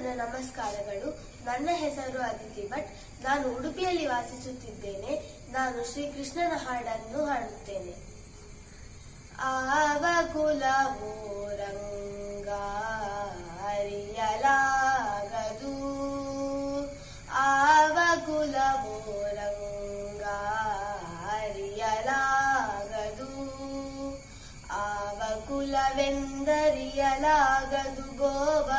ನನ್ನ ನಮಸ್ಕಾರಗಳು. ನನ್ನ ಹೆಸರು ಅದಿತಿ ಭಟ್. ನಾನು ಉಡುಪಿಯಲ್ಲಿ ವಾಸಿಸುತ್ತಿದ್ದೇನೆ. ನಾನು ಶ್ರೀಕೃಷ್ಣನ ಹಾಡನ್ನು ಹಾಡುತ್ತೇನೆ ಆವ ಕುಲವು ರಂಗ ಆವ ಕುಲವು ಅರಿಯಲಾಗದು ಆವ ಕುಲವೆಂದರಿಯಲಾಗದು ಗೋವ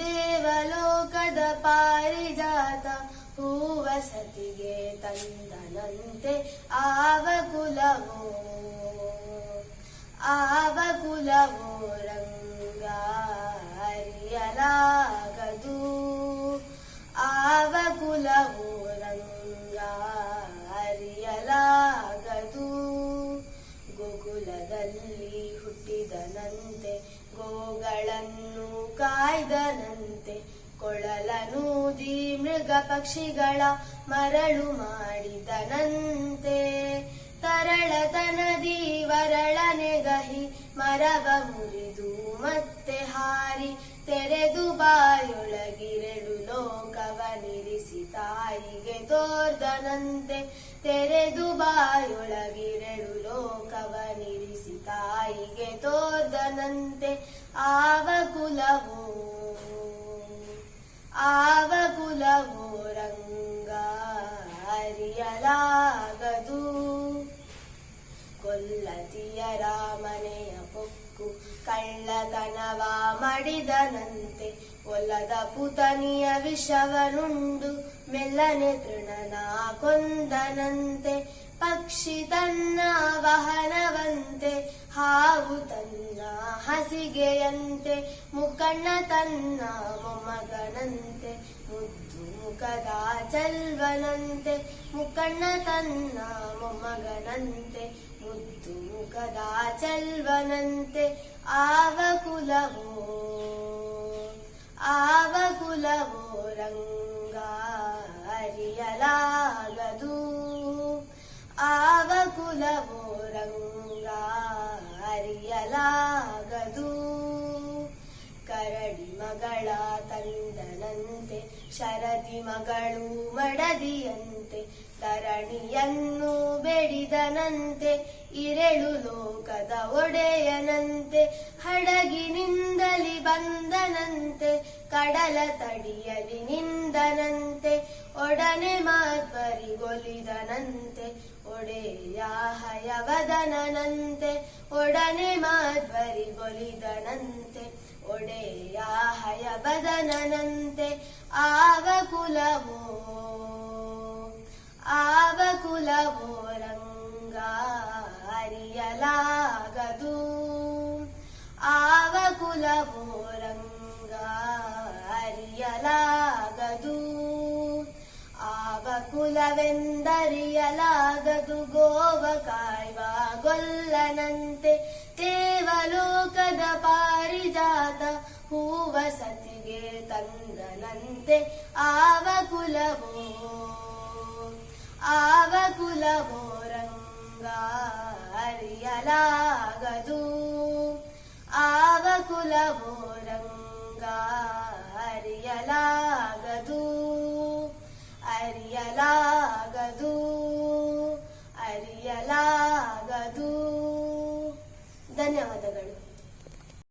ಕಾಯ್ವ ಗೊಲ್ಲನಂತೆ ದೇವಲೋಕದ ಪಾರಿಜಾತ ಹೂವ ಸತಿಗೆ ತಂದನಂತೆ ಆವ ಕುಲವೋ ಗೋಗಳನ್ನು ಕಾಯ್ದನಂತೆ ಕೊಳಲನೂದಿ ಮೃಗ ಪಕ್ಷಿಗಳ ಮರಳು ಮಾಡಿದನಂತೆ. ತರಳತನದಿ ವರಳನೆಗಹಿ ಮರವ ಮುರಿದು ಮತ್ತೆ ಹಾರಿ ತೆರೆದು ಲೋಕವ ಲೋಕವನಿರಿಸಿ ತಾಯಿಗೆ ತೋರ್ದನಂತೆ. ತೆರೆದು ಲೋಕವ ಲೋಕವನಿರಿಸಿ ತಾಯಿಗೆ ತೋರ್ದನಂತೆ. ಆವ ಕುಲವೋ ಆವ ಕುಲವೋ ರಂಗ ಅರಿಯಲಾಗದು ಕೊಲ್ಲತಿಯರ ಮನೆಯ ಪೊಕ್ಕು ಕಳ್ಳತನವ ಮಡಿದನಂತೆ ಒಲ್ಲದ ಪುತನಿಯ ವಿಷವನುಂಡು ಮೆಲ್ಲನೆ ತೃಣನ ಕೊಂದನಂತೆ ಪಕ್ಷಿ ತನ್ನ ವಾಹನವಂತೆ ಹಾವು ತನ್ನ ಹಸಿಗೆಯಂತೆ ಮುಖಣ್ಣ ತನ್ನ ಮೊಮ್ಮಗನಂತೆ ಮುದ್ದು ಮುಖದ ಚಲ್ವನಂತೆ ಮುಖಣ್ಣ ತನ್ನ ಮೊಮ್ಮಗನಂತೆ ಮುದ್ದು ಮುಖದ ಚಲ್ವನಂತೆ ಆವ ಕುಲವೋ ಆವ ಕುಲವೋ ರಂಗ ಅರಿಯಲಾಗದು ಆವ ಕುಲವೋ ಮಗಳ ತಂದನಂತೆ, ಶರದಿ ಮಗಳು ಮಡದಿಯಂತೆ ತರಣಿಯನ್ನು ಬೆಡಿದನಂತೆ, ಇರೆಳು ಲೋಕದ ಒಡೆಯನಂತೆ, ಹಡಗಿನಿಂದಲಿ ಬಂದನಂತೆ, ಕಡಲ ತಡಿಯಲಿ ನಿಂದನಂತೆ, ಒಡನೆ ಮಾಧ್ವರಿಗೊಲಿದನಂತೆ ಒಡೆಯ ಹಯವದನಂತೆ ಒಡನೆ ಮಾಧ್ವರಿಗೊಲಿದನಂತೆ ಹಯವದನನಂತೆ ಆವ ಕುಲವೋ ಆವ ಕುಲವೋ ರಂಗ ಅರಿಯಲಾಗದು ಆವ ಕುಲವೋ ರಂಗ ಅರಿಯಲಾಗದು ಆವ ಕುಲವೆಂದರಿಯಲಾಗದು ಗೋವ ಕಾಯ್ವ ಗೊಲ್ಲನಂತೆ ದೇವಲೋಕದ ಪಾರಿಜಾತ ಹೂವ ಸತಿಗೆ ತಂದನಂತೆ. ಆವ ಕುಲವೋ ಆವ ಕುಲವೋ ರಂಗ ಅರಿಯಲಾಗದು. ಆವ ಕುಲವೋ